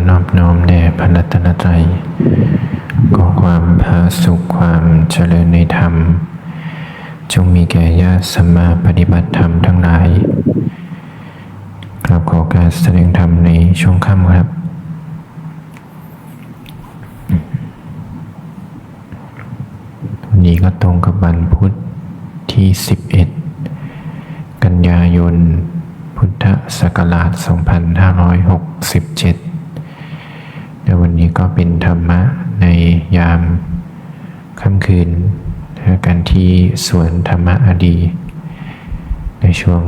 อนอบน้อมแด่พระรัตนตรัยขอความผาสุขความเจริญในธรรม จงมีแก่ญาติสัมมาปฏิบัติธรรมทั้งหลายกราบขอการแสดงธรรมในช่วงค่ำครับ วันนี้ก็ตรงกับวันพุธที่ 11 กันยายนพุทธศักราช 2567 ในวันนี้ก็เป็นธรรมะในยามค่ำคืนกันที่สวนธรรมะอดี ในช่วง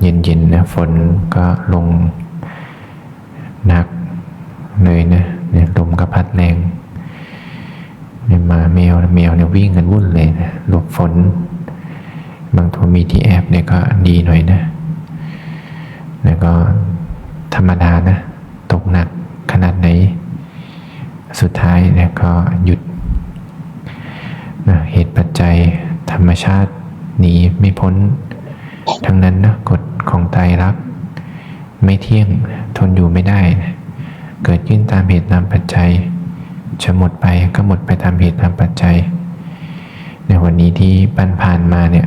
เย็นๆนะฝนก็ลงหนักเลยนะเนี่ยลมก็พัดแรงเนี่ยหมาแมวแมวเนี่ยวิ่งกันวุ่นเลยนะหลบฝน บางตัวมีที่แอบเนี่ยก็ดีหน่อยนะแล้วก็ธรรมดานะ ตกหนักขนาดไหน สุดท้ายเนี่ยก็หยุดนะเหตุปัจจัยธรรมชาติหนีไม่พ้น ทั้งนั้นนะกฎของไตรลักษณ์ไม่เที่ยงทนอยู่ไม่ได้นะเกิดขึ้นตามเหตุตามปัจจัย จะหมดไปก็หมดไปตามเหตุตามปัจจัย ในวันนี้ที่ปันผ่านมาเนี่ย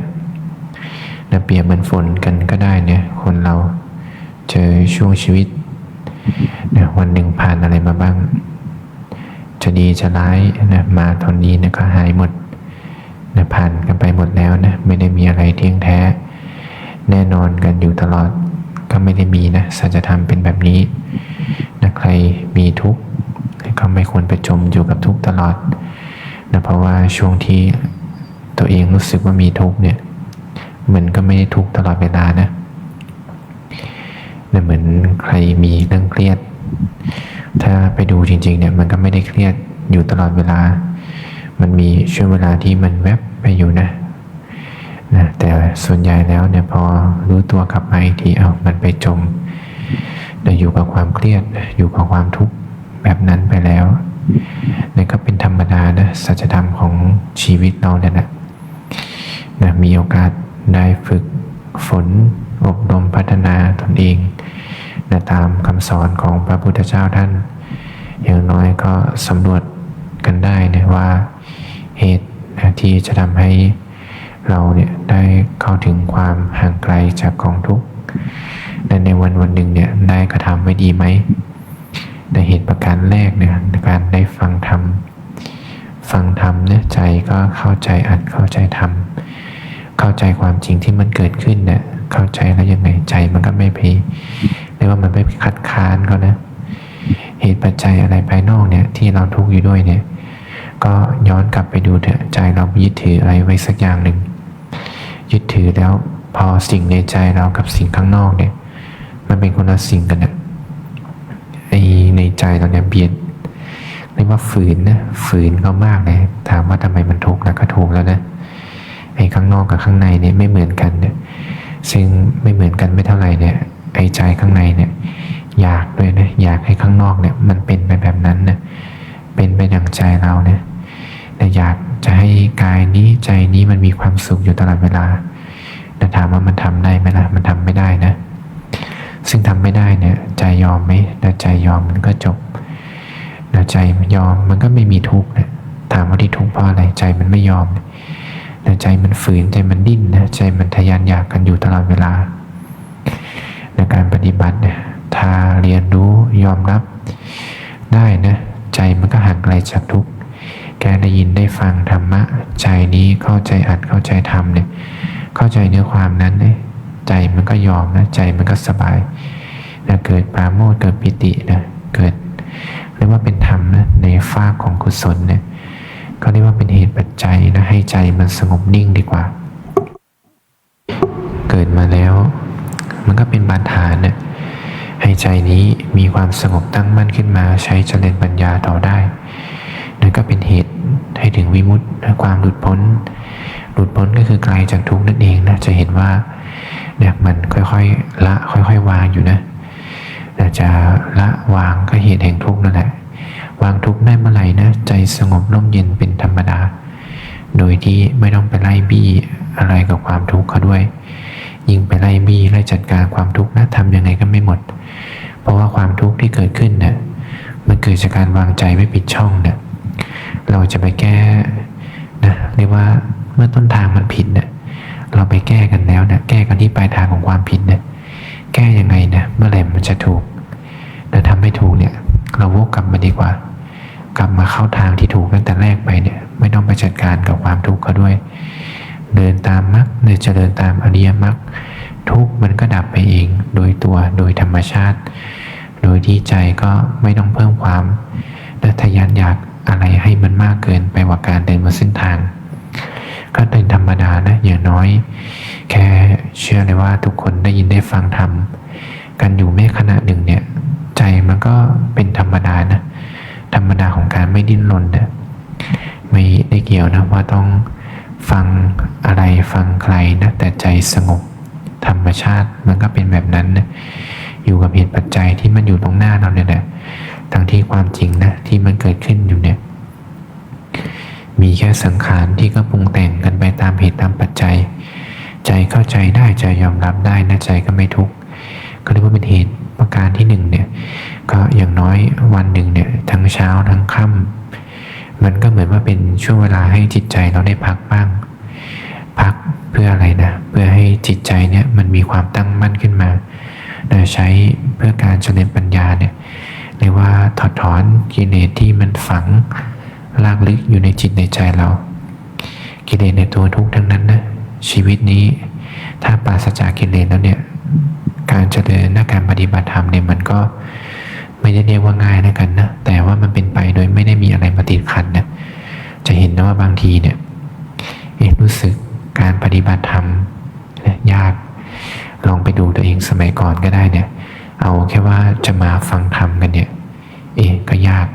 นะเปรียบเหมือนฝนกันก็ได้เนี่ยคนเราเจอช่วงชีวิตนะวันหนึ่งผ่านอะไรมาบ้าง จะดีจะร้ายนะมาตอนนี้นะก็หายหมดนะผ่านกันไปหมดแล้วนะไม่ได้มีอะไรเที่ยงแท้ แน่นอนกันอยู่ตลอดก็ไม่ได้มีนะสัจธรรมเป็นแบบนี้นะใครมีทุกข์ก็ไม่ควรไปจมอยู่กับทุกข์ตลอดนะเพราะว่าช่วงที่ตัวเองรู้สึกว่ามีทุกข์เนี่ยมันก็ไม่ได้ทุกข์ตลอดเวลานะนะเหมือนใครมีเรื่องเครียด ถ้าไปดูจริงๆเนี่ยมันก็ไม่ได้เครียดอยู่ตลอดเวลา มันมีช่วงเวลาที่มันแวบไปอยู่นะนะแต่ส่วนใหญ่แล้วเนี่ยพอรู้ตัวกลับมาอีกทีเอามันไปจมนะอยู่กับความเครียดอยู่กับความทุกข์แบบนั้นไปแล้วนี่ก็เป็นธรรมดานะสัจธรรมของชีวิตเราเนี่ยนะนะมีโอกาสได้ฝึกฝนอบรมพัฒนาตนเอง นะตามคำสอนของพระพุทธเจ้าท่าน อย่างน้อยก็สำรวจกันได้นะว่าเหตุนะที่จะทำให้เราเนี่ยได้เข้าถึงความห่างไกลจากกองทุกข์และในวันวันหนึ่งเนี่ยได้กระทำไว้ดีไหมในเหตุประการแรกเนี่ยการได้ฟังธรรมฟังธรรมเนี่ยใจก็เข้าใจอัดเข้าใจธรรมเข้าใจความจริงที่มันเกิดขึ้นเนี่ยเข้าใจแล้วยังไงใจมันก็ไม่ไป รียกว่ามันไม่ไปคัดค้านเขานะเหตุปัจจัยอะไรภายนอกเนี่ยที่เราทุกข์อยู่ด้วยเนี่ย ก็ย้อนกลับไปดูเถอะใจเรายึดถืออะไรไว้สักอย่างหนึ่งยึดถือแล้วพอสิ่งในใจเรากับสิ่งข้างนอกเนี่ย มันเป็นคนละสิ่งกันเนี่ยไอในใจเราเนี่ยเบียดเรียกว่าฝืนนะฝืนเขามากเลยถามว่าทำไมมันทุกข์แล้วก็ถูกแล้วนะไอ้ข้างนอกกับข้างในเนี่ยไม่เหมือนกันเนี่ยซึ่งไม่เหมือนกันไม่เท่าไหร่เนี่ย ไอ้ใจข้างในเนี่ยอยากด้วยนะอยากให้ข้างนอกเนี่ยมันเป็นไปแบบนั้นนะเป็นไปดังใจเราเนี่ยแต่อยากจะให้กายนี้ใจนี้มันมีความสุขอยู่ตลอดเวลาแต่ถามว่ามันทำได้ไหมล่ะมันทำไม่ได้นะ ซึ่งทำไม่ได้เนี่ยใจยอมไหมถ้าใจยอมมันก็จบถ้าใจมันยอมมันก็ไม่มีทุกข์นะถามว่าที่ทุกข์เพราะอะไรใจมันไม่ยอมแต่ใจมันฝืนใจมันดิ้นนะใจมันทะยานอยากกันอยู่ตลอดเวลา ในการปฏิบัติเนี่ยถ้าเรียนรู้ยอมรับได้นะใจมันก็ห่างไกลจากทุกข์แกได้ยินได้ฟังธรรมะ ใจนี้เข้าใจอัดเข้าใจทำเนี่ยเข้าใจเนื้อความนั้นเนี่ยใจมันก็ยอมนะใจมันก็สบายนะเกิดปราโมทเกิดปิตินะเกิดเรียกว่าเป็นธรรมนะในฝากของกุศลเนี่ยก็เรียกว่าเป็นเหตุปัจจัยนะให้ใจมันสงบนิ่งดีกว่า เกิดมาแล้ว มันก็เป็นบาดฐานเนี่ยให้ใจนี้มีความสงบตั้งมั่นขึ้นมาใช้เจริญปัญญาต่อได้นั่นก็เป็นเหตุให้ถึงวิมุตติความหลุดพ้น หลุดพ้นก็คือไกลจากทุกข์นั่นเองนะจะเห็นว่าเนี่ยมันค่อยๆละค่อยๆวางอยู่นะแต่จะละวางก็เหตุแห่งทุกข์นั่นแหละวางทุกข์ได้เมื่อไหร่นะใจสงบร่มเย็นเป็นธรรมดา โดยที่ไม่ต้องไปไล่บี้อะไรกับความทุกข์เขาด้วย ยิ่งไปไล่บี้ไล่จัดการความทุกข์นะทำยังไงก็ไม่หมด เพราะว่าความทุกข์ที่เกิดขึ้นเนะี่ยมันเกิดจากการวางใจไม่ปิดช่องเนี่ยเราจะไปแก้นะเรียกว่าเมื่อต้นทางมันผิดเนี่ยเราไปแก้กันแล้วเนี่ยแก้กันที่ปลายทางของความผิดเนี่ยแก้ยังไงนะเมื่อไหร่มันจะถูกแต่ทำไม่ถูกเนี่ย เราวกกลับมาดีกว่า กลับมาเข้าทางที่ถูกตั้งแต่แรกไปเนี่ย ไม่ต้องไปจัดการกับความทุกข์เขาด้วย เดินตามมรรคหรือจะเดินตามอริยมรรคทุกมันก็ดับไปเองโดยตัวโดยธรรมชาติ โดยที่ใจก็ไม่ต้องเพิ่มความและทะยานอยากอะไรให้มันมากเกินไปกว่าการเดินบนเส้นทาง ก็เป็นธรรมดานะอย่างน้อย แค่เชื่อเลยว่าทุกคนได้ยินได้ฟังธรรมกันอยู่แม้ขณะหนึ่งเนี่ยใจมันก็เป็นธรรมดานะธรรมดาของการไม่ดิ้นรนเนี่ยไม่ได้เกี่ยวนะว่าต้อง ฟังอะไรฟังใครนะแต่ใจสงบ ธรรมชาติมันก็เป็นแบบนั้นนะอยู่กับเหตุปัจจัยที่มันอยู่ตรงหน้าเราเนี่ยแหละทั้งที่ความจริงนะที่มันเกิดขึ้นอยู่เนี่ย มีแค่สังขารที่ก็ปรุงแต่งกันไปตามเหตุตามปัจจัย ใจเข้าใจได้ใจยอมรับได้นะใจก็ไม่ทุกข์ก็เรียกว่าเป็นเหตุประการที่หนึ่งเนี่ย ก็อย่างน้อยวันหนึ่งเนี่ยทั้งเช้าทั้งค่ำ มันก็เหมือนว่าเป็นช่วงเวลาให้จิตใจเราได้พักบ้าง พักเพื่ออะไรนะ เพื่อให้จิตใจเนี่ยมันมีความตั้งมั่นขึ้นมานะใช้เพื่อการเจริญปัญญาเนี่ยเรียกว่าถอดถอนกิเลสที่มันฝังลากลึกอยู่ในจิตในใจเรา กิเลสในตัวทุกข์ทั้งนั้นนะชีวิตนี้ ถ้าปราศจากกิเลสแล้วเนี่ยการเจริญและการปฏิบัติธรรมเนี่ยมันก็ ไม่ได้เรียกว่าง่ายนะกันนะ แต่ว่ามันเป็นไปโดยไม่ได้มีอะไรมาติดขัดนะจะเห็นนะว่าบางทีเนี่ยเอรู้สึกการปฏิบัติธรรมยาก ลองไปดูตัวเองสมัยก่อนก็ได้เนี่ย เอาแค่ว่าจะมาฟังธรรมกันเนี่ย เอะก็ยาก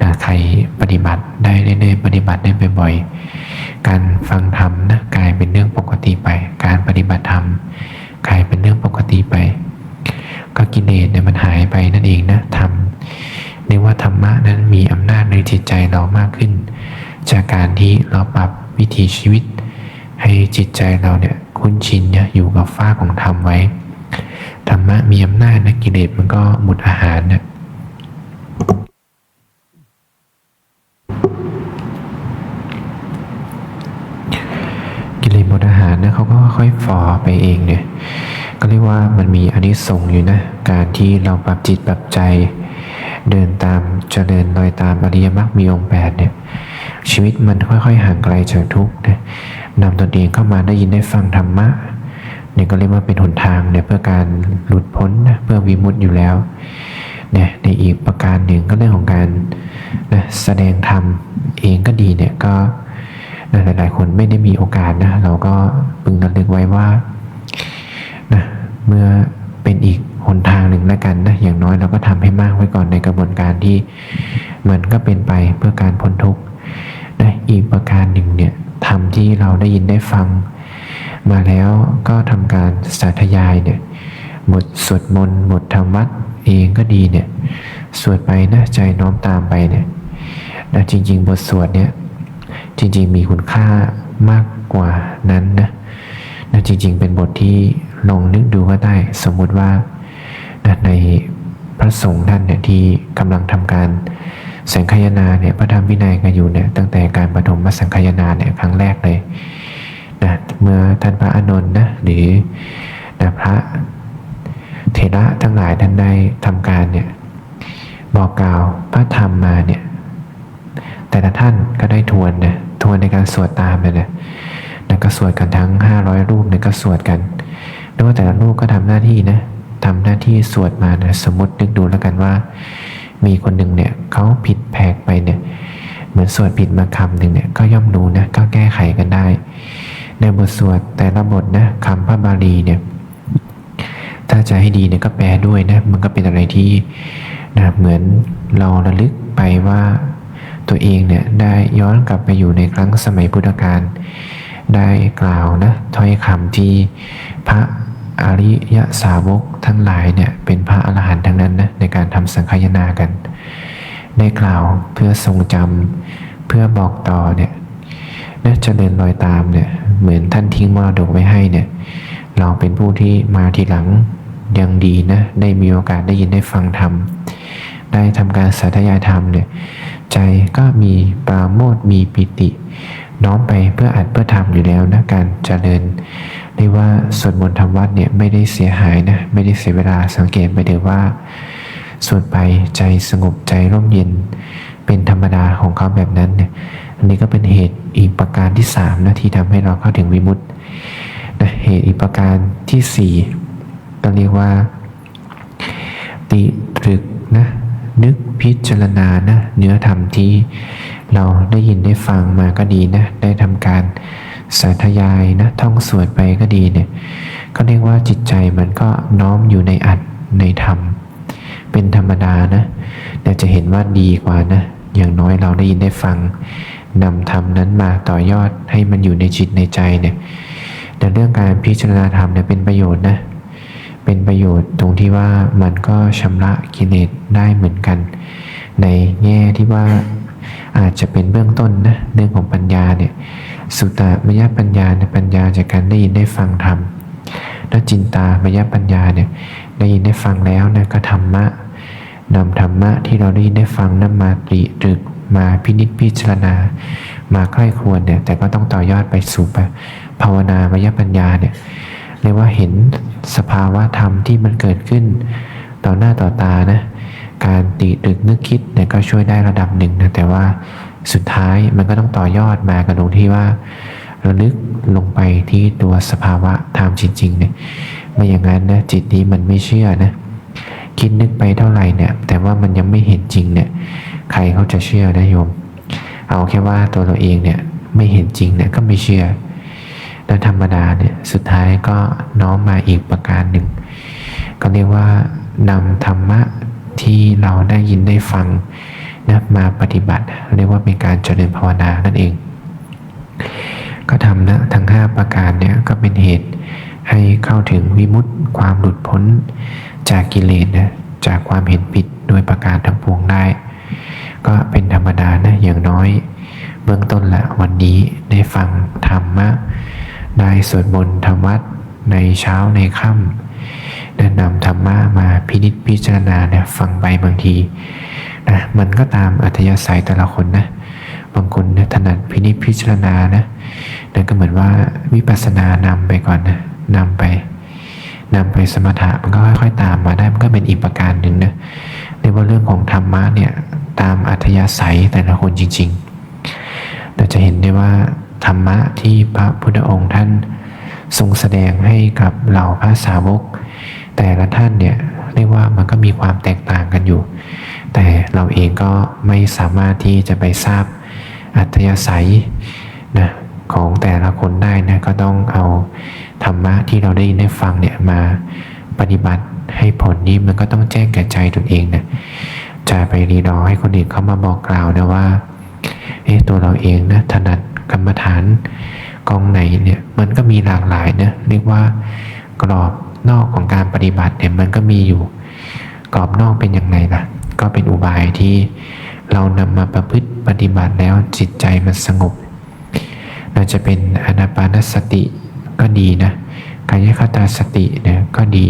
นะใครปฏิบัติได้เรื่อยๆปฏิบัติได้บ่อยๆ การฟังธรรมนะกลายเป็นเรื่องปกติไป การปฏิบัติธรรมกลายเป็นเรื่องปกติไป ก็กิเลสเนี่ยมันหายไปนั่นเองนะธรรมเรียกว่าธรรมะนั้นมีอำนาจในจิตใจเรามากขึ้น จากการที่เราปรับวิถีชีวิต ให้จิตใจเราเนี่ยคุ้นชินเนี่ยอยู่กับฟ้าของธรรมไว้ธรรมะมีอำนาจนะกิเลสมันก็หมดอาหารนะกิเลสหมดอาหารนะเขาก็ค่อยฝ่อไปเองเนี่ย ก็เรียกว่ามันมีอานิสงส์อยู่นะ การที่เราปรับจิตปรับใจ เดินตามเจริญรอยตามอริยมรรคมีองค์แปดเนี่ยชีวิตมันค่อยๆห่างไกลจากทุกข์นะนำตนเองเข้ามาได้ยินได้ฟังธรรมะเนี่ยก็เรียกว่าเป็นหนทางเนี่ยเพื่อการหลุดพ้นนะเพื่อวิมุตติอยู่แล้วเนี่ยในอีกประการหนึ่งก็เรื่องของการนะแสดงธรรมเองก็ดีเนี่ยก็หลายๆคนไม่ได้มีโอกาสนะเราก็พึงระลึกไว้ว่า นะเมื่อเป็นอีกหนทางหนึ่งแล้วกันนะอย่างน้อยเราก็ทำให้มากไว้ก่อนในกระบวนการที่มันก็เป็นไปเพื่อการพ้นทุกข์นะอีกประการหนึ่งเนี่ยทำที่เราได้ยินได้ฟัง มาแล้วก็ทำการสาธยายเนี่ยบทสวดมนต์บทธรรมวัดเองก็ดีเนี่ยสวดไปนะใจน้อมตามไปเนี่ยนะจริง ๆ บทสวดเนี่ยจริง ๆ มีคุณค่ามากกว่านั้นนะนะจริง ๆ เป็นบทที่ ลองนึกดูก็ได้สมมุติว่าในพระสงฆ์ท่านเนี่ยที่กำลังทำการสังคายนาเนี่ยพระธรรมวินัยกันอยู่เนี่ยตั้งแต่การปฐมมาสังคายนาเนี่ยครั้งแรกเลยนะเมื่อท่านพระอานนท์นะหรือนะพระเถระทั้งหลายท่านได้ทำการเนี่ยบอกกล่าวพระธรรมมาเนี่ยแต่ละท่านก็ได้ทวนนะทวนในการสวดตามเลยนะแล้วก็สวดกันทั้ง 500 รูปเนี่ยก็สวดกัน แล้วว่าแต่ละรูปก็ทำหน้าที่นะทำหน้าที่สวดมานะสมมตินึกดูแล้วกันว่า มีคนหนึ่งเนี่ยเขาผิดแผกไปเนี่ยเหมือนสวดผิดมาคำหนึ่งเนี่ยก็ย่อมรู้นะก็แก้ไขกันได้ ในบทสวดแต่ละบทนะคำพระบาลีเนี่ยถ้าจะให้ดีเนี่ยก็แปลด้วยนะมันก็เป็นอะไรที่นะเหมือนเราระลึกไปว่าตัวเองเนี่ยได้ย้อนกลับไปอยู่ในครั้งสมัยพุทธกาลได้กล่าวนะถ้อยคำที่พระ อริยสาวกทั้งหลายเนี่ยเป็นพระอรหันต์ทั้งนั้นนะในการทำสังคายนากัน ได้กล่าวเพื่อทรงจำเพื่อบอกต่อเนี่ยนะเจริญรอยตามเนี่ยเหมือนท่านทิ้งมรดกไว้ให้เนี่ยเราเป็นผู้ที่มาทีหลังยังดีนะได้มีโอกาสได้ยินได้ฟังธรรมได้ทำการสาธยายธรรมเนี่ยใจก็มีปราโมทมีปิติ น้อมไปเพื่ออัดเพื่อทำอยู่แล้วนะการเจริญ เรียกว่าสวดมนต์ทำวัดเนี่ยไม่ได้เสียหายนะไม่ได้เสียเวลาสังเกตไปเดี๋ยวว่าสวดไปใจสงบใจร่มเย็น เป็นธรรมดาของเขาแบบนั้นเนี่ยอันนี้ก็เป็นเหตุอีกประการที่สามนะที่ทำให้เราเข้าถึงวิมุตตินะเหตุอีกประการที่สี่ก็เรียกว่า ติตรึกนะนึกพิจารณานะเนื้อธรรมที่เราได้ยินได้ฟังมาก็ดีนะได้ทำการ สาธยายนะท่องสวดไปก็ดีเนี่ยก็เรียกว่าจิตใจมันก็น้อมอยู่ในอัดในธรรม เป็นธรรมดานะแต่จะเห็นว่าดีกว่านะ อย่างน้อยเราได้ยินได้ฟังนำธรรมนั้นมาต่อยอดให้มันอยู่ในจิตในใจเนี่ยแต่เรื่องการพิจารณาธรรมเนี่ยเป็นประโยชน์นะเป็นประโยชน์ตรงที่ว่ามันก็ชำระกิเลสได้เหมือนกัน ในแง่ที่ว่าอาจจะเป็นเบื้องต้นนะเรื่องของปัญญาเนี่ย สุตตมยปัญญาในปัญญาจากการได้ยินได้ฟังธรรมและจินตามยปัญญาเนี่ยได้ยินได้ฟังแล้วนะก็ธรรมะนำธรรมะที่เราได้ยินได้ฟังนั้นมาตรีตรึกมาพินิจพิจารณา มาใกล้ควรเนี่ยแต่ก็ต้องต่อยอดไปสู่ภาวนามยปัญญาเนี่ยเรียกว่าเห็นสภาวะธรรมที่มันเกิดขึ้น ต่อหน้าต่อตานะการติดึกนึกคิดเนี่ยก็ช่วยได้ระดับหนึ่งนะแต่ว่า สุดท้ายมันก็ต้องต่อยอดมากันตรงที่ว่าราลึกลงไปที่ตัวสภาวะธรรมจริงๆเนี่ยไม่อย่างนั้นนะจิตนี้มันไม่เชื่อนะคิดนึกไปเท่าไหร่เนี่ยแต่ว่ามันยังไม่เห็นจริงเนี่ยใครเขาจะเชื่อนะโยม เอาแค่ว่าตัวเราเองเนี่ยไม่เห็นจริงเนี่ยก็ไม่เชื่อและธรรมดาเนี่ยสุดท้ายก็น้อมมาอีกประการหนึ่ง ก็เรียกว่านำธรรมะที่เราได้ยินได้ฟัง นะมาปฏิบัติ เรียกว่าเป็นการเจริญภาวนานั่นเอง ก็ทำนะทั้ง 5 ประการเนี่ยก็เป็นเหตุให้เข้าถึงวิมุตติความหลุดพ้นจากกิเลสนะจากความเห็นผิดโดยประการทั้งปวงได้ ก็เป็นธรรมดานะอย่างน้อย เบื้องต้นละวันนี้ได้ฟังธรรมะได้สวดมนต์ธรรมวัดในเช้าในค่ำแนะนำธรรมะมาพินิจพิจารณาเนี่ยฟังไปบางที นะมันก็ตามอัธยาศัยแต่ละคนนะบางคนเนี่ยถนัดพินิจพิจารณานะนั่นก็เหมือนว่าวิปัสสนานำไปก่อนนะนำไปนำไปสมถะมันก็ค่อยๆตามมาได้มันก็เป็นอีกประการหนึ่งนะเรียกว่าเรื่องของธรรมะเนี่ยตามอัธยาศัยแต่ละคนจริงๆเราจะเห็นได้ว่าธรรมะที่พระพุทธองค์ท่านทรงแสดงให้กับเหล่าพระสาวก แต่ละท่านเนี่ยเรียกว่ามันก็มีความแตกต่างกันอยู่ แต่เราเองก็ไม่สามารถที่จะไปทราบอัธยาศัยนะของแต่ละคนได้นะก็ต้องเอาธรรมะที่เราได้ยินได้ฟังเนี่ยมาปฏิบัติให้ผลนี้มันก็ต้องแจ้งแก่ใจตนเองนะจะไปรีรอให้คนอื่นเขามาบอกกล่าวนะว่าเอ๊ะตัวเราเองนะถนัดกรรมฐานกองไหนเนี่ยมันก็มีหลากหลายนะเรียกว่ากรอบนอกของการปฏิบัติเนี่ยมันก็มีอยู่ กรอบนอกเป็นยังไงล่ะ ก็เป็นอุบายที่เรานำมาประพฤติปฏิบัติแล้วจิตใจมันสงบเราจะเป็นอนาปานสติก็ดีนะกายคตาสติเนี่ยก็ดี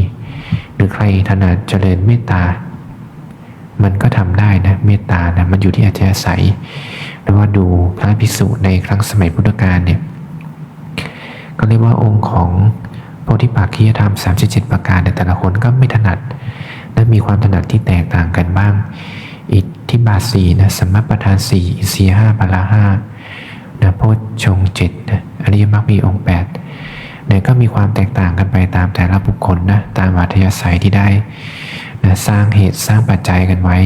หรือใครถนัดเจริญเมตตา มันก็ทำได้นะเมตตานะมันอยู่ที่อัธยาศัยหรือว่าดูพระภิกษุในครั้งสมัยพุทธกาลเนี่ยก็เรียกว่าองค์ของโพธิปักขียธรรม 37 ประการในแต่ละคนก็ไม่ถนัด และมีความถนัดที่แตกต่างกันบ้าง อิทธิบาสีนะสมมาประธานสี่อินทรีห้าพละห้านะโพชฌงเจ็ดนะอริยมรรคมีองค์แปดเนี่ยก็มีความแตกต่างกันไปตามแต่ละบุคคลนะตามอัธยาศัยที่ได้นะสร้างเหตุสร้างปัจจัยกันไว้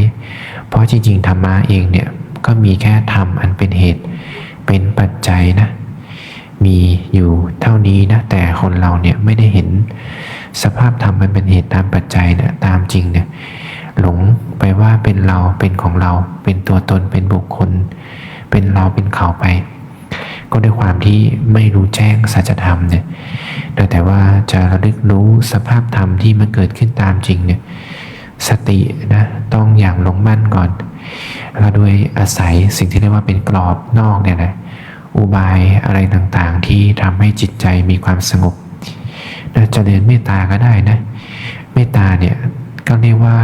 เพราะจริงๆธรรมะเองเนี่ยก็มีแค่ธรรมอันเป็นเหตุเป็นปัจจัยนะ มีอยู่เท่านี้นะ แต่คนเราเนี่ยไม่ได้เห็นสภาพธรรมมันเป็นเหตุตามปัจจัยนะตามจริงเนี่ยหลงไปว่าเป็นเราเป็นของเรา เป็นตัวตนเป็นบุคคล เป็นเราเป็นเขาไป ก็ด้วยความที่ไม่รู้แจ้งสัจธรรมเนี่ยแต่แต่ว่าจะระลึกรู้สภาพธรรมที่มันเกิดขึ้นตามจริงเนี่ยสตินะต้องอย่างลงมั่นก่อน แล้วด้วยอาศัยสิ่งที่เรียกว่าเป็นกรอบนอกเนี่ยนะ อุบายอะไรต่างๆ ที่ทำให้จิตใจมีความสงบนะจะเรียนเมตตาก็ได้นะเมตตาเนี่ยก็เรียกว่า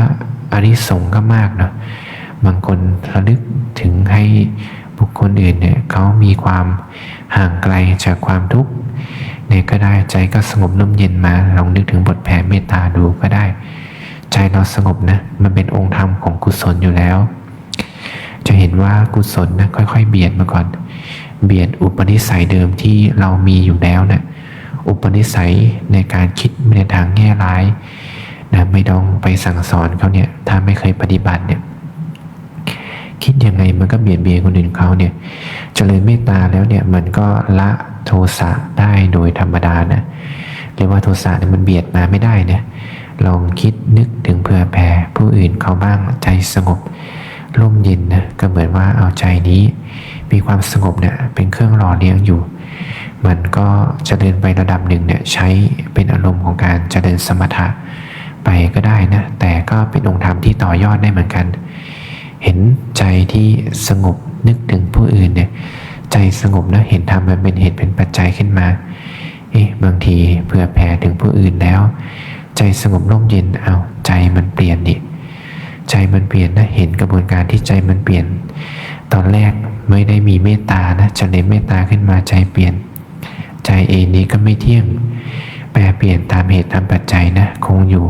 อานิสงส์ก็มากเนาะบางคนระลึกถึงให้บุคคลอื่นเนี่ยเขามีความห่างไกลจากความทุกข์เนี่ยก็ได้ใจก็สงบร่มเย็นมาลองนึกถึงบทแผ่เมตตาดูก็ได้ ใจเราสงบนะมันเป็นองค์ธรรมของกุศลอยู่แล้ว จะเห็นว่ากุศลนะค่อยๆ เบียดมาก่อน เบียดอุปนิสัยเดิมที่เรามีอยู่แล้วนะอุปนิสัยในการคิดในทางแง่ร้ายนะไม่ต้องไปสั่งสอนเขาเนี่ยถ้าไม่เคยปฏิบัติเนี่ยคิดยังไงมันก็เบียดเบียนคนอื่นเขาเนี่ยเจริญเมตตาแล้วเนี่ยมันก็ละโทสะได้โดยธรรมดานะเรียกว่าโทสะเนี่ยมันเบียดมาไม่ได้เนี่ยลองคิดนึกถึงเผื่อแผ่ผู้อื่นเขาบ้างใจสงบ ร่มเย็นนะก็เหมือนว่าเอาใจนี้ มีความสงบเนี่ยเป็นเครื่องหล่อเลี้ยงอยู่ มันก็จเจริญไประดับหนึ่งเนี่ยใช้เป็นอารมณ์ของการจเจริญสมถะไปก็ได้นะแต่ก็เป็นองค์ธรรมที่ต่อยอดได้เหมือนกัน เห็นใจที่สงบนึกถึงผู้อื่นเนี่ยใจสงบนะเห็นธรรมมันเป็นเหตุเป็นปัจจัยขึ้นมาเอ๊ะบางทีเผื่อแผ่ถึงผู้อื่นแล้ว ใจสงบร่มเย็นเอาใจมันเปลี่ยนดิ ใจมันเปลี่ยนนะเห็นกระบวนการที่ใจมันเปลี่ยน ตอนแรกไม่ได้มีเมตตานะเจะเลยเมตตาขึ้นมาใจเปลี่ยน ใจเองนี้ก็ไม่เที่ยง แปรเปลี่ยนตามเหตุตามปัจจัยนะคงอยู่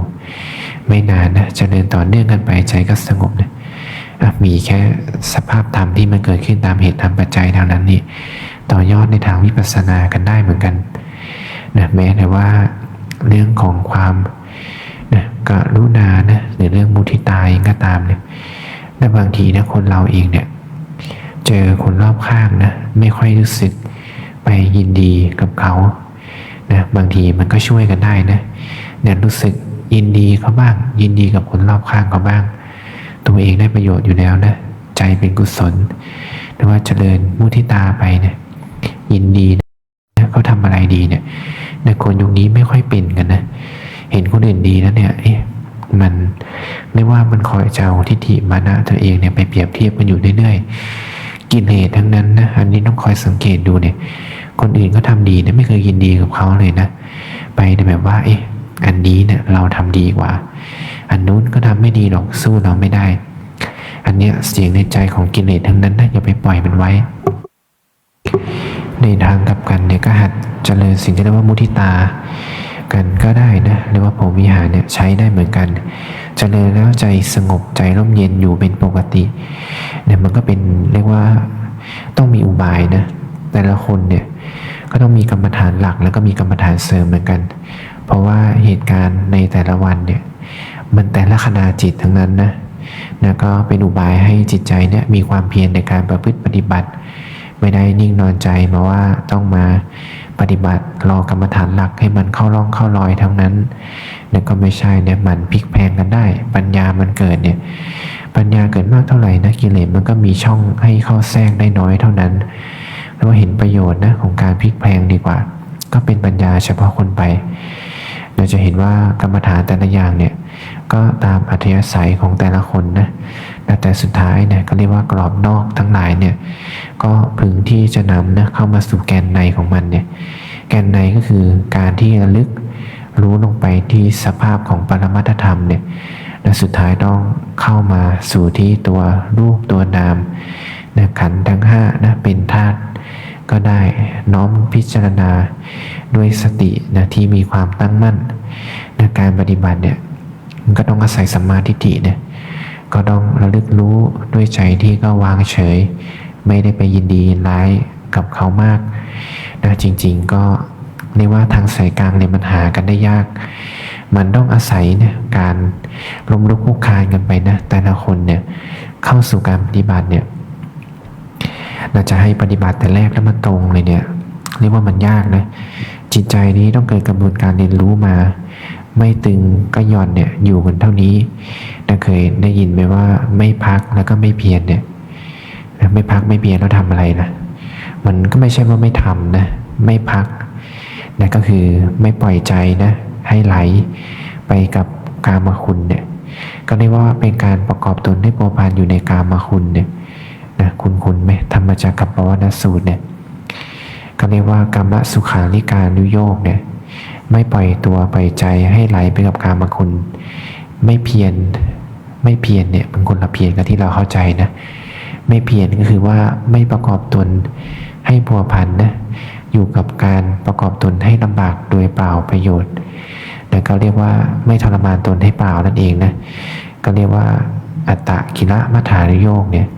ไม่นานนะเจะเดินต่อเนื่องกันไปใจก็สงบนะมีแค่สภาพธรรมที่มันเกิดขึ้นตามเหตุตามปัจจัยเท่านั้นนี่ต่อยอดในทางวิปัสสนากันได้เหมือนกันนะแม้แต่ว่าเรื่องของความ กรุณานะหรือเรื่องมุทิตาเองก็ตามเนี่ยแต่บางทีนะคนเราเองเนี่ย เจอคนรอบข้างนะไม่ค่อยรู้สึกไปยินดีกับเขานะบางทีมันก็ช่วยกันได้นะเนี่ยรู้สึกยินดีเขาบ้าง ยินดีกับคนรอบข้างเขาบ้าง ตัวเองได้ประโยชน์อยู่แล้วนะใจเป็นกุศลหรือว่าเจริญมุทิตาไปเนี่ยยินดีนะเขาทำอะไรดีเนี่ยในคนยุคนี้ไม่ค่อยเป็นกันนะ เห็นคนอื่นดีแล้วเนี่ยเอ๊ะมันเรียกว่ามันคอยจะเอาทิฏฐิมานะตัวเองเนี่ยไปเปรียบเทียบกันอยู่เรื่อยๆกิเลสทั้งนั้นนะอันนี้ต้องคอยสังเกตดูเนี่ย คนอื่นก็ทำดีนะไม่เคยยินดีกับเขาเลยนะ ไปในแบบว่า เอ๊ะอันนี้เนี่ยเราทำดีกว่า อันนู้นก็ทำไม่ดีหรอกสู้เราไม่ได้ อันเนี้ยเสียงในใจของกิเลสทั้งนั้นนะอย่าไปปล่อยมันไว้ ในทางกลับกันเนี่ยก็หัดเจริญสิ่งที่เรียกว่ามุทิตา กันก็ได้นะเรียกว่าผมวิหารเนี่ยใช้ได้เหมือนกันเจริญแล้วใจสงบใจร่มเย็นอยู่เป็นปกติเนี่ยมันก็เป็นเรียกว่าต้องมีอุบายนะแต่ละคนเนี่ยก็ต้องมีกรรมฐานหลักแล้วก็มีกรรมฐานเสริมเหมือนกัน เพราะว่าเหตุการณ์ในแต่ละวันเนี่ยมันแต่ละขณะจิตทั้งนั้นนะนะก็เป็นอุบายให้จิตใจเนี่ยมีความเพียรในการประพฤติปฏิบัติ ไม่ได้นิ่งนอนใจมาว่าต้องมา ปฏิบัติรอกรรมฐานหลักให้มันเข้าร่องเข้ารอยเท่านั้นเนี่ยก็ไม่ใช่เนี่ยมันพลิกแพงกันได้ ปัญญามันเกิดเนี่ยปัญญาเกิดมากเท่าไหร่นะกิเลสมันก็มีช่องให้เข้าแทรกได้น้อยเท่านั้นแล้วเห็นประโยชน์นะของการพลิกแพงดีกว่า ก็เป็นปัญญาเฉพาะคนไปเราจะเห็นว่ากรรมฐานแต่ละอย่างเนี่ยก็ตามอัธยาศัยของแต่ละคนนะ แต่สุดท้ายเนี่ยก็เรียกว่ากรอบนอกทั้งหลายเนี่ยก็พึงที่จะนำนะเข้ามาสู่แกนในของมันเนี่ยแกนในก็คือการที่ระลึกรู้ลงไปที่สภาพของปรมัตธรรมเนี่ยและสุดท้ายต้องเข้ามาสู่ที่ตัวรูปตัวนามนะขันทั้งห้านะเป็นธาตุก็ได้น้อมพิจารณาด้วยสตินะที่มีความตั้งมั่นนะการปฏิบัติเนี่ยมันก็ต้องอาศัยสัมมาทิฏฐิเนี่ย ก็ต้องระลึกรู้ด้วยใจที่ก็วางเฉย ไม่ได้ไปยินดียินร้ายกับเขามากนะจริง ๆ ก็เรียกว่าทางสายกลางเนี่ยมันหากันได้ยาก มันต้องอาศัยเนี่ยการล้มลุกคลุกคานกันไปนะแต่ละคนเนี่ยเข้าสู่การปฏิบัติเนี่ยเราจะให้ปฏิบัติแต่แรกแล้วมันตรงเลยเนี่ยเรียกว่ามันยากนะจิตใจนี้ต้องเกิดกระบวนการเรียนรู้มา ไม่ตึงก็หย่อนเนี่ยอยู่กันเท่านี้ นะเคยได้ยินไหมว่าไม่พักแล้วก็ไม่เพียรเนี่ยไม่พักไม่เพียรแล้วทำอะไรนะมันก็ไม่ใช่ว่าไม่ทำนะไม่พักนะก็คือไม่ปล่อยใจนะให้ไหลไปกับกามคุณเนี่ยก็เรียกว่าเป็นการประกอบตนให้โปรพานอยู่ในกามคุณเนี่ยนะคุณคุณไหมธรรมจักรกับปวัตสูตรเนี่ยก็เรียกว่ากรรมสุขาริการนุโยกเนี่ยไม่ปล่อยตัวปล่อยใจให้ไหลไปกับกามคุณ ไม่เพียร ไม่เพียรเนี่ยเป็นคนละเพียรกับที่เราเข้าใจนะ ไม่เพียรก็คือว่าไม่ประกอบตนให้พัวพันนะอยู่กับการประกอบตนให้ลำบากโดยเปล่าประโยชน์แล้วก็เรียกว่าไม่ทรมานตนให้เปล่านั่นเองนะก็เรียกว่าอัตตะกิระมัฐานโยกเนี่ย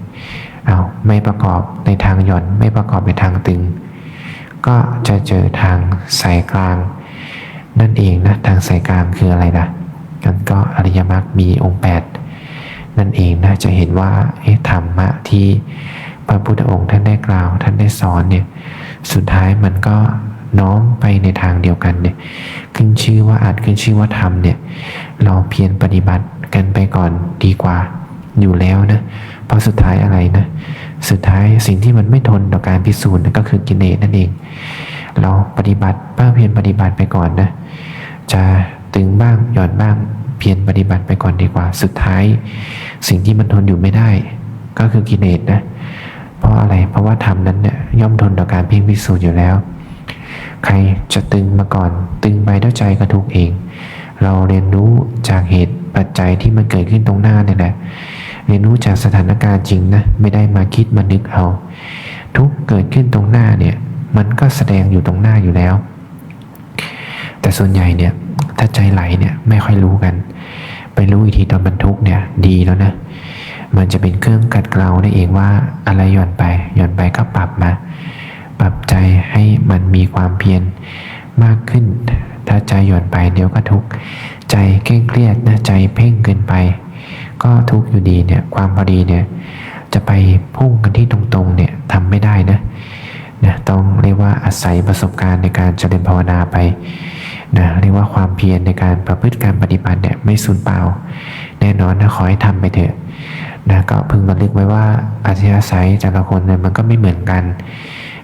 เอาไม่ประกอบในทางหย่อน ไม่ประกอบในทางตึง ก็จะเจอทางสายกลาง นั่นเองนะทางสายกลางคืออะไรล่ะกันก็อริยมรรคมีองค์8 นั่นเองนะจะเห็นว่าเอ๊ะธรรมะที่พระพุทธองค์ท่านได้กล่าว ท่านได้สอนเนี่ยสุดท้ายมันก็น้อมไปในทางเดียวกันเนี่ยขึ้นชื่อว่าอาจขึ้นชื่อว่าธรรมเนี่ยเราเพียรปฏิบัติกันไปก่อนดีกว่าอยู่แล้วนะเพราะสุดท้ายอะไรนะสุดท้ายสิ่งที่มันไม่ทนต่อการพิสูจน์ก็คือกิเลสนั่นเอง เราปฏิบัติป้าเพียรปฏิบัติไปก่อนนะจะตึงบ้างหย่อนบ้าง เพียรปฏิบัติไปก่อนดีกว่า สุดท้าย สิ่งที่มันทนอยู่ไม่ได้ ก็คือกิเลสนะ เพราะอะไร เพราะว่าธรรมนั้นเนี่ยย่อมทนต่อการเพ่งพิสูจน์อยู่แล้ว ใครจะตึงมาก่อน ตึงไปด้วยใจก็ทุกข์เอง เราเรียนรู้จากเหตุปัจจัยที่มันเกิดขึ้นตรงหน้าเนี่ยแหละ เรียนรู้จากสถานการณ์จริงนะ ไม่ได้มาคิดมานึกเอา ทุกข์เกิดขึ้นตรงหน้าเนี่ย มันก็แสดงอยู่ตรงหน้าอยู่แล้ว แต่ส่วนใหญ่เนี่ย ถ้าใจไหลเนี่ยไม่ค่อยรู้กัน ไปรู้อีกทีตอนบรรทุกเนี่ยดีแล้วนะ มันจะเป็นเครื่องกัดเกลาได้เองว่าอะไรหย่อนไปหย่อนไปก็ปรับมา ปรับใจให้มันมีความเพียรมากขึ้น ถ้าใจหย่อนไปเดี๋ยวก็ทุกข์ใจเคร่งเครียดนะใจเพ่งเกินไป ก็ทุกข์อยู่ดีเนี่ยความพอดีเนี่ยจะไปพุ่งกันที่ตรงๆเนี่ยทำไม่ได้นะนะต้องเรียกว่าอาศัยประสบการณ์ในการเจริญภาวนาไป นะเรียกว่าความเพียรในการประพฤติการปฏิบัติเนี่ยไม่สูญเปล่า แน่นอนนะขอให้ทำไปเถอะนะก็พึงระลึกไว้ว่าอาชญาศัยแต่ละคนเนี่ยมันก็ไม่เหมือนกัน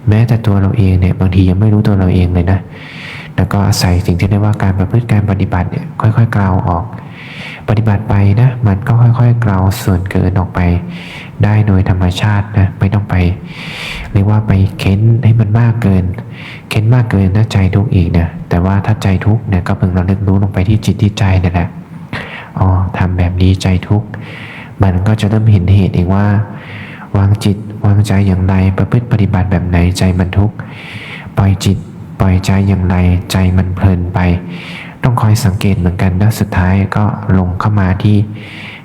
แม้แต่ตัวเราเองเนี่ยบางทียังไม่รู้ตัวเราเองเลยนะแล้วก็อาศัยสิ่งที่เรียกว่าการประพฤติการปฏิบัติเนี่ยค่อยๆกล่าวออก ปฏิบัติไปนะมันก็ค่อยๆกล่าวส่วนเกินออกไป ได้โดยธรรมชาตินะไม่ต้องไปเรียกว่าไปเค้นให้มันมากเกิน เค้นมากเกินนะใจทุกข์อีกนะแต่ว่าถ้าใจทุกข์เนี่ยก็เพิ่งเราเลึกรู้ลงไปที่จิตที่ใจนี่แหละอ๋อทำแบบนี้ใจทุกข์มันก็จะเริ่มเห็นเหตุเองว่า วางจิตวางใจอย่างไรประพฤติปฏิบัติแบบไหนใจมันทุกข์ปล่อยจิตปล่อยใจอย่างไรใจมันเพลินไป ต้องคอยสังเกตเหมือนกันนะสุดท้ายก็ลงเข้ามาที่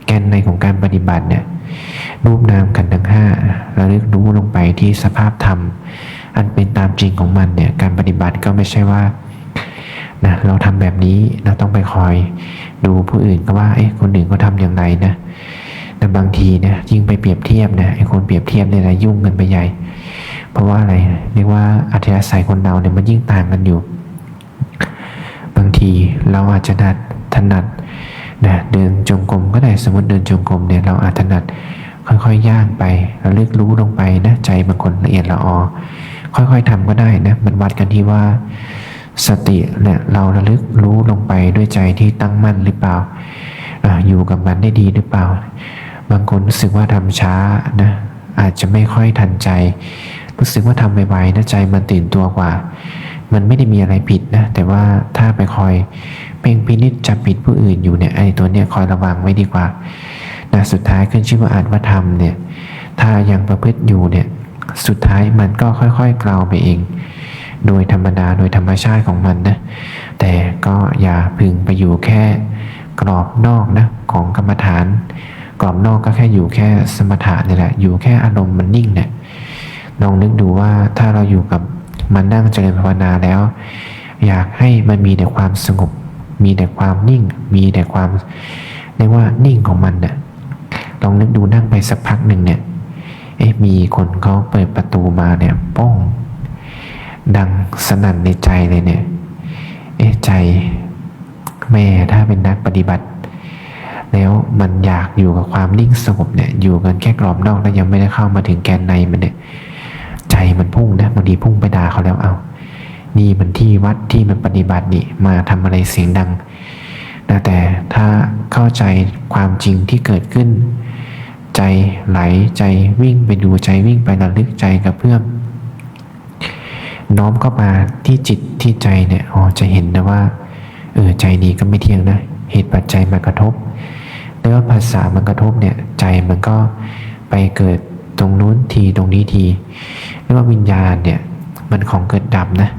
แกนในของการปฏิบัติเนี่ย รูปนามขันธ์ทั้งห้าเระลึกรู้ลงไปที่สภาพธรรม อันเป็นตามจริงของมันเนี่ยการปฏิบัติก็ไม่ใช่ว่านะเราทำแบบนี้เราต้องไปคอยดูผู้อื่นก็ว่าเอ้คนอื่นเขาทำอย่างไรนะแต่บางทีนี่ยยิ่งไปเปรียบเทียบนะไอ้คนเปรียบเทียบเนี่ยนะยุ่งกันไปใหญ่ เพราะว่าอะไรเรียกว่าอัธยาศัยคนเราเนี่ยมันยิ่งต่างกันอยู่ บางทีเราอาจจะนัดถนัดนะเดินจงกรมก็ได้สมมติเดินจงกรมเนี่ยเราอาจถนัด ค่อยๆย่างไประลึกรู้ลงไปนะใจบางคนละเอียดละออ ค่อยๆทำก็ได้นะมันวัดกันที่ว่า สติเนี่ยเราระลึกรู้ลงไปด้วยใจที่ตั้งมั่นหรือเปล่าออยู่กับมันได้ดีหรือเปล่า บางคนรู้สึกว่าทำช้านะอาจจะไม่ค่อยทันใจ รู้สึกว่าทำไวๆนะใจมันตื่นตัวกว่า มันไม่ได้มีอะไรผิดนะ แต่ว่าถ้าไปคอยเพ่งพินิจจับผิดผู้อื่นอยู่เนี่ยไอ้ตัวเนี้ยคอยระวังไว้ดีกว่า นะสุดท้ายขึ้นชื่อว่าอาจว่าธรรมเนี่ยถ้ายังประพฤติอยู่เนี่ยสุดท้ายมันก็ค่อยๆกล่าวไปเอง โดยธรรมดาโดยธรรมชาติของมันนะแต่ก็อย่าพึงไปอยู่แค่กรอบนอกนะของกรรมฐาน กรอบนอกก็แค่อยู่แค่สมถะนี่แหละ อยู่แค่อารมณ์มันนิ่งเนี่ยลองนึกดูว่าถ้าเราอยู่กับมันนั่งเจริญภาวนาแล้ว อยากให้มันมีแต่ความสงบ มีแต่ความนิ่ง มีแต่ความเรียกว่านิ่งของมันเนี่ย ลองนึกดูนั่งไปสักพักหนึ่งเนี่ยเอ๊ะมีคนเขาเปิดประตูมาเนี่ยป้อง ดังสนั่นในใจเลยเนี่ย เอ๊ะใจ แม่ถ้าเป็นนักปฏิบัติ แล้วมันอยากอยู่กับความนิ่งสงบเนี่ย อยู่กันแค่กรอบนอกแล้วยังไม่ได้เข้ามาถึงแกนในมันเนี่ย ใจมันพุ่งนะบางทีพุ่งไปด่าเขาแล้วเอานี่มันที่วัดที่มันปฏิบัตินี่มาทำอะไรเสียงดัง แต่ถ้าเข้าใจความจริงที่เกิดขึ้น ใจไหลใจวิ่งไปดูใจวิ่งไประลึกใจกับเพื่อมน้อมเข้ามาที่จิตที่ใจเนี่ยอ๋อจะเห็นนะว่าเออใจนี้ก็ไม่เที่ยงนะ เหตุปัจจัยมากระทบแล้ว่าภาษามันกระทบเนี่ยใจมันก็ไปเกิดตรงนู้นทีตรงนี้ทีเรียกว่าวิญญาณเนี่ยมันของเกิดดับนะ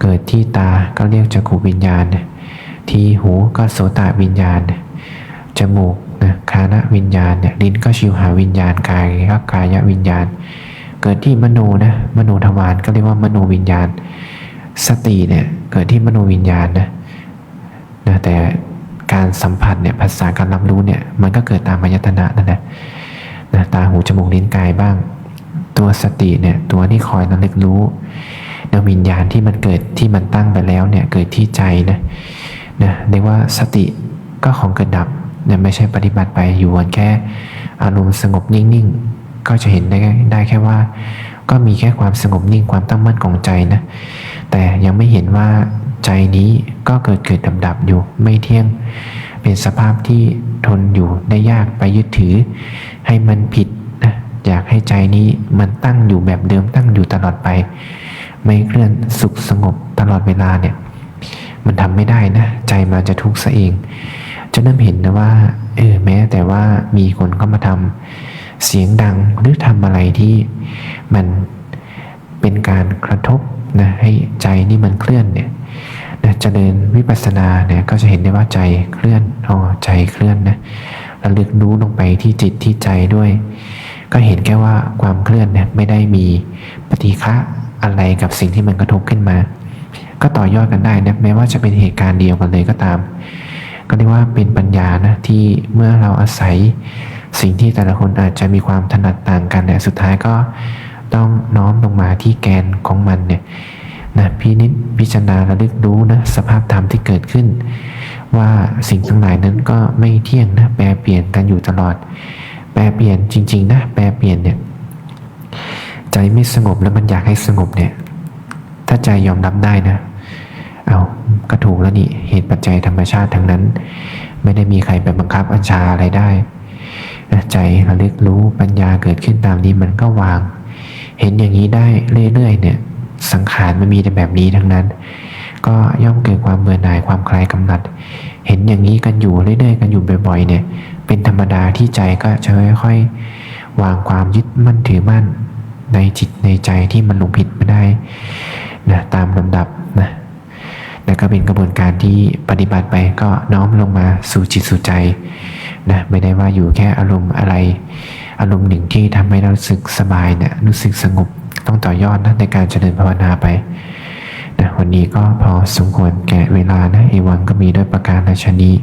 เกิดที่ตาก็เรียกจักขูวิญญาณนะ ที่หูก็โสตวิญญาณ จมูกนะคานะวิญญาณเนี่ยลิ้นก็ชิวหาวิญญาณกายก็กายวิญญาณ เกิดที่มโนนะมโนทวารก็เรียกว่ามโนวิญญาณ สติเนี่ยเกิดที่มโนวิญญาณนะนะแต่การสัมผัสเนี่ยภาษาการรับรู้เนี่ยมันก็เกิดตามอายตนะนั่นแหละนะตาหูจมูกลิ้นกายบ้าง ตัวสติเนี่ยตัวที่คอยระลึกรู้นะวิญญาณที่มันเกิดที่มันตั้งไปแล้วเนี่ยเกิดที่ใจนะ นะเรียกว่าสติก็ของเกิดดับเนี่ยไม่ใช่ปฏิบัติไปอยู่วันแค่อารมณ์สงบนิ่งๆ ก็จะเห็นได้ได้แค่ว่า ก็มีแค่ความสงบนิ่งความตั้งมั่นของใจนะแต่ยังไม่เห็นว่าใจนี้ก็เกิดเกิดดับดับอยู่ไม่เที่ยง เป็นสภาพที่ทนอยู่ได้ยากไปยึดถือ ให้มันผิดนะอยากให้ใจนี้มันตั้งอยู่แบบเดิมตั้งอยู่ตลอดไป ไม่เคลื่อนสุขสงบตลอดเวลาเนี่ย มันทำไม่ได้นะ ใจมันจะทุกข์ซะเองจะเริ่มเห็นนะว่าเออแม้แต่ว่ามีคนเข้ามาทำเสียงดังหรือทำอะไรที่มันเป็นการกระทบนะให้ใจนี่มันเคลื่อนเนี่ยนะเจริญวิปัสสนาเนี่ยก็จะเห็นได้ว่าใจเคลื่อนอ๋อใจเคลื่อนนะระลึกรู้ลงไปที่จิตที่ใจด้วย ก็เห็นแค่ว่าความเคลื่อนเนี่ยไม่ได้มีปฏิฆะอะไรกับสิ่งที่มันกระทบขึ้นมา ก็ต่อยอดกันได้นะแม้ว่าจะเป็นเหตุการณ์เดียวกันเลยก็ตาม ก็เรียกว่าเป็นปัญญานะที่เมื่อเราอาศัยสิ่งที่แต่ละคนอาจจะมีความถนัดต่างกันเนี่ยสุดท้ายก็ต้องน้อมลงมาที่แกนของมันเนี่ยนะพินิจพิจารณาระลึกรู้นะสภาพธรรมที่เกิดขึ้น ว่าสิ่งทั้งหลายนั้นก็ไม่เที่ยงนะแปรเปลี่ยนกันอยู่ตลอด แปรเปลี่ยนจริง ๆ นะแปรเปลี่ยนเนี่ยใจไม่สงบแล้วมันอยากให้สงบเนี่ย ถ้าใจยอมรับได้นะ เอาก็ถูกแล้วนี่เหตุปัจจัยธรรมชาติทั้งนั้น ไม่ได้มีใครไปบังคับอัญชาอะไรได้ใจระลึกรู้ปัญญาเกิดขึ้นตามนี้มันก็วาง เห็นอย่างนี้ได้เรื่อยๆเนี่ย สังขารมันมีแต่แบบนี้ทั้งนั้น ก็ย่อมเกิดความเบื่อหน่ายความคลายกำหนัด เห็นอย่างนี้กันอยู่เรื่อยๆ กันอยู่บ่อยๆ เนี่ย เป็นธรรมดาที่ใจก็จะค่อยๆวางความยึดมั่นถือมั่น ในจิตในใจที่มันหลงผิดไม่ได้นะตามลำดับ แล้วก็เป็นกระบวนการที่ปฏิบัติไปก็น้อมลงมาสู่จิตสู่ใจนะไม่ได้ว่าอยู่แค่อารมณ์อะไร อารมณ์หนึ่งที่ทำให้เรารู้สึกสบายเนี่ยรู้สึกสงบต้องต่อยอดนะในการเจริญภาวนาไปนะวันนี้ก็พอสมควรแก่เวลานะเอวังก็มีด้วยประการราชนี้